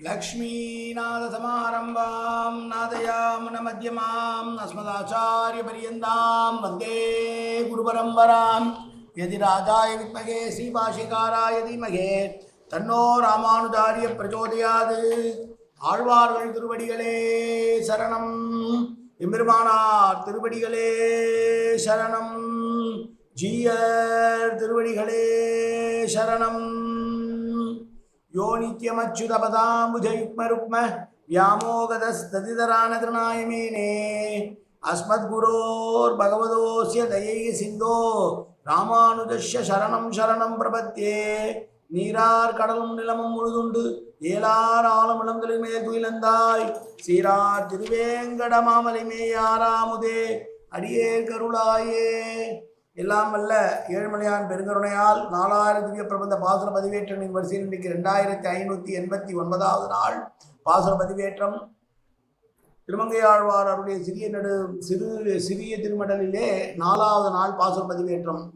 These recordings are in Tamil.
लक्ष्मीनाथसमारम्भां नादयामुनमध्यमाम् अस्मदाचार्यपर्यन्तां वन्दे गुरुपरम्परां यदि राजाय विद्महे श्रीभाषिकाराय धीमहे தன்னோ ராமானுஜாரிய பிரச்சோதயாது ஆழ்வார்கள் திருவடிகளே சரணம் எம்பெருமானார் திருவடிகளே சரணம் ஜீயர் திருவடிகளே சரணம் யோ நித்யமச்சுதபதாம்புஜயுக்மருக்ம व्यामोगतस्तदितरानतृणायमेने अस्मद्गुरोर्भगवतोऽस्य दयै सिन्धो ராமானுஜஸ்ய சரணம் சரணம் பிரபத்தியே நீரார் கடலும் நிலமும் முழுதுண்டு ஏலார் ஆலம் இளங்களில் மேல் துயிலந்தாய் சீரார் திருவேங்கட மாமலை மேயாராமுதே அடியே கருளாயே எல்லாம் வல்ல ஏழுமலையான் பெருங்கருணையால் நாலாயிரம் திவ்ய பிரபந்த பாசுர பதிவேற்றங்களின் வரிசையில் இன்றைக்கு ரெண்டாயிரத்தி ஐநூற்றி எண்பத்தி ஒன்பதாவது நாள். பாசுர பதிவேற்றம். திருமங்கையாழ்வார் அவருடைய சிறிய நடு சிறு சிறிய திருமடலிலே நாலாவது நாள் பாசுர பதிவேற்றம்.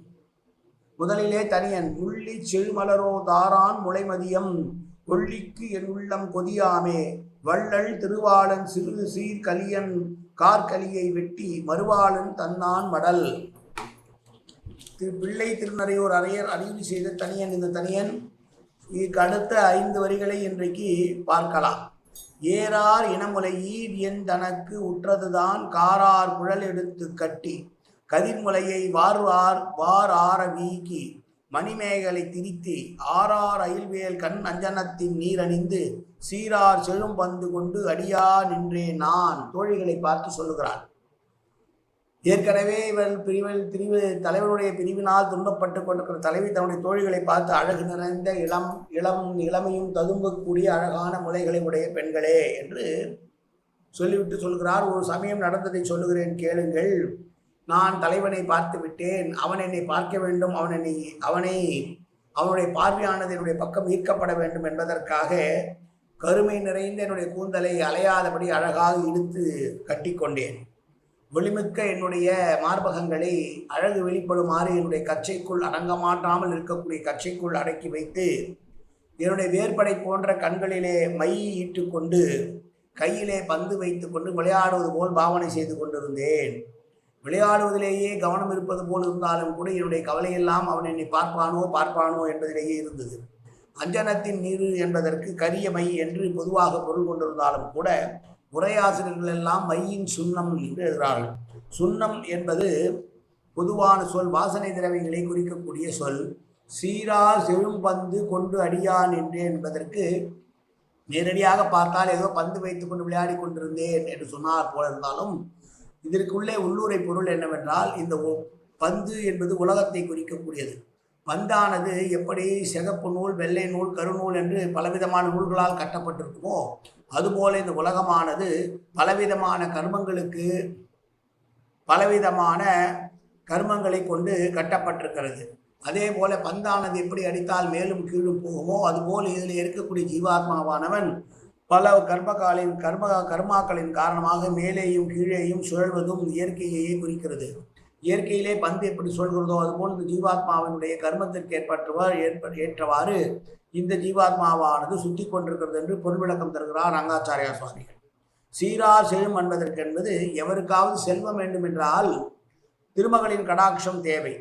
முதலிலே தனியன் முள்ளி செழுமலரோ தாரான் முளைமதியம் கொள்ளிக்கு என் உள்ளம் கொதியாமே. வள்ளல் திருவாளன் சிறு சீர்கலியன் கார்கலியை வெட்டி மறுவாளன் தன்னான் மடல் திரு பிள்ளை திருநறையூர் அறையர் அறிவு செய்த தனியன். இந்த தனியன் இதுக்கு அடுத்த ஐந்து வரிகளை இன்றைக்கு பார்க்கலாம். ஏறார் இனமுலை ஈர் என் தனக்கு உற்றதுதான் காரார் குழல் எடுத்து கட்டி. கதிர்முலையை வார்வார் வார் ஆற வீக்கி. மணிமேகலை திரித்தி ஆறார் அயில்வேல் கண் அஞ்சனத்தின் நீரணிந்து சீரார் செழும் பந்து கொண்டு அடியா நின்றே நான். தோழிகளை பார்த்து சொல்லுகிறான். ஏற்கனவே இவன் பிரிவில் பிரிவு தலைவனுடைய பிரிவினால் துன்பப்பட்டு கொண்டிருக்கிற தலைவி தன்னுடைய தோழிகளை பார்த்து அழகு நிறைந்த இளம் இளம் இளமையும் ததும்பக்கூடிய அழகான முலைகளை உடைய பெண்களே என்று சொல்லிவிட்டு சொல்கிறார். ஒரு சமயம் நடந்ததை சொல்லுகிறேன் கேளுங்கள். நான் தலைவனை பார்த்து விட்டேன். அவன் என்னை பார்க்க வேண்டும். அவன் என்னை அவனை அவனுடைய பார்வையானது என்னுடைய பக்கம் ஈர்க்கப்பட வேண்டும் என்பதற்காக கருமை நிறைந்த என்னுடைய கூந்தலை அலையாதபடி அழகாக இழுத்து கட்டிக்கொண்டேன். ஒளிமிக்க என்னுடைய மார்பகங்களை அழகு வெளிப்படுமாறு என்னுடைய கச்சைக்குள் அடங்க மாட்டாமல் இருக்கக்கூடிய கச்சைக்குள் அடக்கி வைத்து என்னுடைய வேர்படை போன்ற கண்களிலே மை இட்டுக்கொண்டு கையிலே பந்து வைத்துக்கொண்டு விளையாடுவது போல் பாவனை செய்து கொண்டிருந்தேன். விளையாடுவதிலேயே கவனம் இருப்பது போல் இருந்தாலும் கூட என்னுடைய கவலையெல்லாம் அவன் என்னை பார்ப்பானோ பார்ப்பானோ என்பதிலேயே இருந்தது. அஞ்சனத்தின் நீர் என்பதற்கு கரிய மை என்று பொதுவாக பொருள் கொண்டிருந்தாலும் கூட உரையாசிரியர்கள் எல்லாம் மையின் சுண்ணம் என்று எழுதுகிறார்கள். சுண்ணம் என்பது பொதுவான சொல் வாசனை திரவியங்களை குறிக்கக்கூடிய சொல். சீரா செழும்பந்து கொண்டு அடியான் என்று என்பதற்கு நேரடியாக பார்த்தால் ஏதோ பந்து வைத்துக்கொண்டு விளையாடி கொண்டிருந்தேன் என்று சொன்னார் போல இருந்தாலும் இதற்குள்ளே உள்ளூரை பொருள் என்னவென்றால் இந்த பந்து என்பது உலகத்தை குறிக்கக்கூடியது. பந்தானது எப்படி சிகப்பு நூல் வெள்ளை நூல் கருநூல் என்று பலவிதமான நூல்களால் கட்டப்பட்டிருக்குமோ அதுபோல இந்த உலகமானது பலவிதமான கர்மங்களுக்கு பலவிதமான கர்மங்களை கொண்டு கட்டப்பட்டிருக்கிறது. அதே போல பந்தானது எப்படி அடித்தால் மேலும் கீழும் போகுமோ அதுபோல் இதில் இருக்கக்கூடிய ஜீவாத்மாவானவன் பல கர்மகாலின் கர்ம கர்மாக்களின் காரணமாக மேலேயும் கீழேயும் சுழல்வதும் இயற்கையையே குறிக்கிறது. இயற்கையிலே பந்து எப்படி சொல்கிறதோ அதுபோல் இந்த ஜீவாத்மாவினுடைய கர்மத்திற்கு ஏற்பட்டவாறு ஏற்ப ஏற்றவாறு இந்த ஜீவாத்மாவானது சுத்தி கொண்டிருக்கிறது என்று பொருள் விளக்கம் தருகிறார் ரங்காச்சாரியா சுவாமிகள். சீரார் செல்வம் என்பதற்கு என்பது எவருக்காவது செல்வம் வேண்டும் என்றால் திருமகளின் கடாட்சம் தேவை.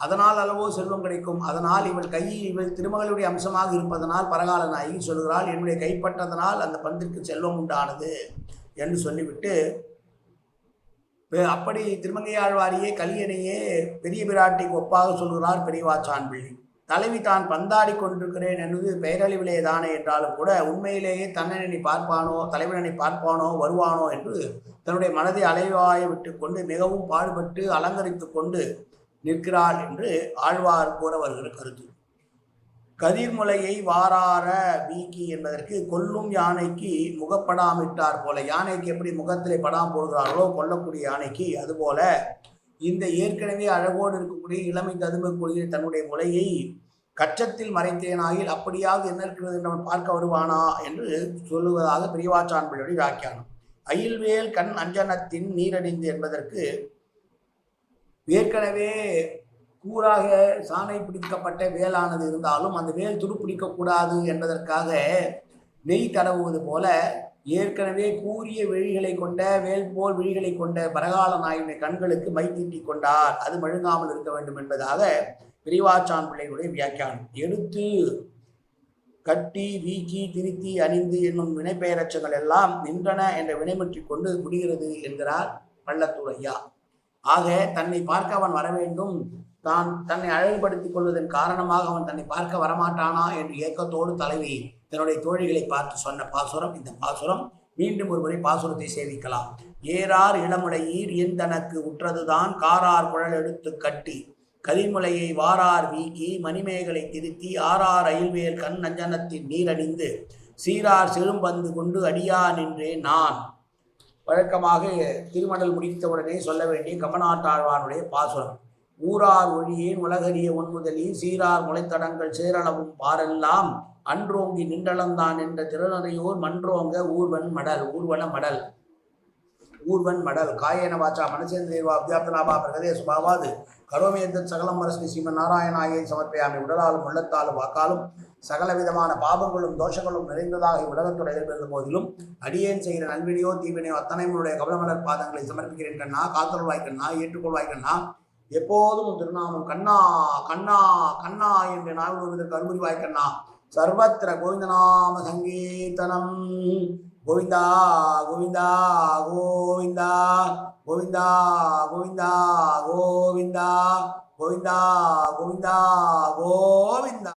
அதனால் அளவோ செல்வம் கிடைக்கும். அதனால் இவள் கையில் இவள் திருமகளுடைய அம்சமாக இருப்பதனால் பரகால நாயகி சொல்கிறாள் என்னுடைய கைப்பட்டதனால் அந்த பந்திற்கு செல்வம் உண்டானது என்று சொல்லிவிட்டு அப்படி திருமங்கையாழ்வாரியே கலியனையே பெரிய பிராட்டிக்கு ஒப்பாக சொல்கிறார் பெரியவாச்சான் பிள்ளை. தலைவி தான் பந்தாடி கொண்டிருக்கிறேன் என்பது பெயரளவிலே தானே என்றாலும் கூட உண்மையிலேயே தன்னனை பார்ப்பானோ தலைவனனை பார்ப்பானோ வருவானோ என்று தன்னுடைய மனதை அலைவாய விட்டுக்கொண்டு மிகவும் பாடுபட்டு அலங்கரித்து கொண்டு நிற்கிறாள் என்று ஆழ்வார் கூற வருகிற கருத்து. கதிர்முலையை வாரார வீக்கி என்பதற்கு கொல்லும் யானைக்கு முகப்படாமிட்டார் போல. யானைக்கு எப்படி முகத்திலே படாம் போடுகிறார்களோ கொல்லக்கூடிய யானைக்கு அதுபோல இந்த ஏற்கனவே அழகோடு இருக்கக்கூடிய இளமை ததும்பக்கூடிய தன்னுடைய முலையை கச்சத்தில் மறைத்தேனாயில் அப்படியாவது என்ன இருக்கிறது என்று அவன் பார்க்க வருவானா என்று சொல்லுவதாக பிரியவாச்சான் வியாக்கியானம். அயில்வேல் கண் அஞ்சனத்தின் நீரடிந்து என்பதற்கு ஏற்கனவே கூறாக சாணை பிடிக்கப்பட்ட வேலானது இருந்தாலும் அந்த வேல் துருப்பிடிக்கக்கூடாது என்பதற்காக நெய் தடவுவது போல ஏற்கனவே கூறிய விழிகளை கொண்ட வேல் போல் விழிகளை கொண்ட பரகால நாயினை கண்களுக்கு மை தீட்டிக் கொண்டார். அது மழுங்காமல் இருக்க வேண்டும் என்பதாக விரிவாச்சான் பிள்ளைகளுடைய வியாக்கியானம். எடுத்து கட்டி வீக்கி திருத்தி அணிந்து என்னும் வினைப்பெயரச்சங்கள் எல்லாம் நின்றன என்ற வினைமுற்றி கொண்டு முடிகிறது என்கிறார் பள்ளத்தூர் ஐயா. ஆக தன்னை பார்க்க அவன் வர வேண்டும். தான் தன்னை அழகுபடுத்திக் கொள்வதன் காரணமாக அவன் தன்னை பார்க்க வரமாட்டானா என்று ஏக்கத்தோடு தலைவி தன்னுடைய தோழிகளை பார்த்து சொன்ன பாசுரம் இந்த பாசுரம் மீண்டும் ஒருமுறை பாசுரத்தை சேவிக்கலாம். ஏறார் இளமுடையீர் என் தனக்கு உற்றதுதான் காரார் குழல் எடுத்து கட்டி கரிமுலையை வாரார் வீக்கி மணிமேகலை திருத்தி ஆறார் அயில்வேல் கண் நஞ்சனத்தின் நீரணிந்து சீரார் செழும்பந்து கொண்டு அடியா நின்றேன் நான். வழக்கமாக திருமணல் முடித்தவுடனே சொல்ல வேண்டிய கமனாட்டாழ்வானுடைய பாசுரம். ஊரார் ஒழியேன் உலகறிய ஒன்முதலின் சீரார் முளைத்தடங்கள் சேரளவும் பாரெல்லாம். அன்றோங்கி நின்றளந்தான் என்ற திருநறையோர் மன்றோங்க ஊர்வன் மடல் ஊர்வன மடல். ஊர்வன் மடல். காயேன வாச்சா மனசேந்திரேவா அபியாப்தனாபா பிரகதேச பாவாது. கரோமேந்தன் சகலம் வரஸ்மி ஸ்ரீமன் நாராயணாயை சமர்ப்பியாமி உடலாலும் உள்ளத்தாலும் வாக்காலும் சகல விதமான தோஷங்களும் நிறைந்ததாக உலகத்துடைய இருந்த போதிலும் அடியேன் செய்கிற நல்வினையோ தீவினையோ அத்தனை உன்னுடைய கவலமலர் பாதங்களை சமர்ப்பிக்கிறேன் கண்ணா காத்தருள்வாய் கண்ணா. எப்போதும் திருநாமம் கண்ணா கண்ணா கண்ணா என்று நாவில் வருவதற்கு அருள்புரிவாய் கண்ணா. சர்வத்திர கோவிந்தநாம சங்கீர்த்தனம். கோவிந்தா கோவிந்தா கோவிந்தா கோவிந்தா கோவிந்தா கோவிந்தா கோவிந்தா கோவிந்தா கோவிந்தா.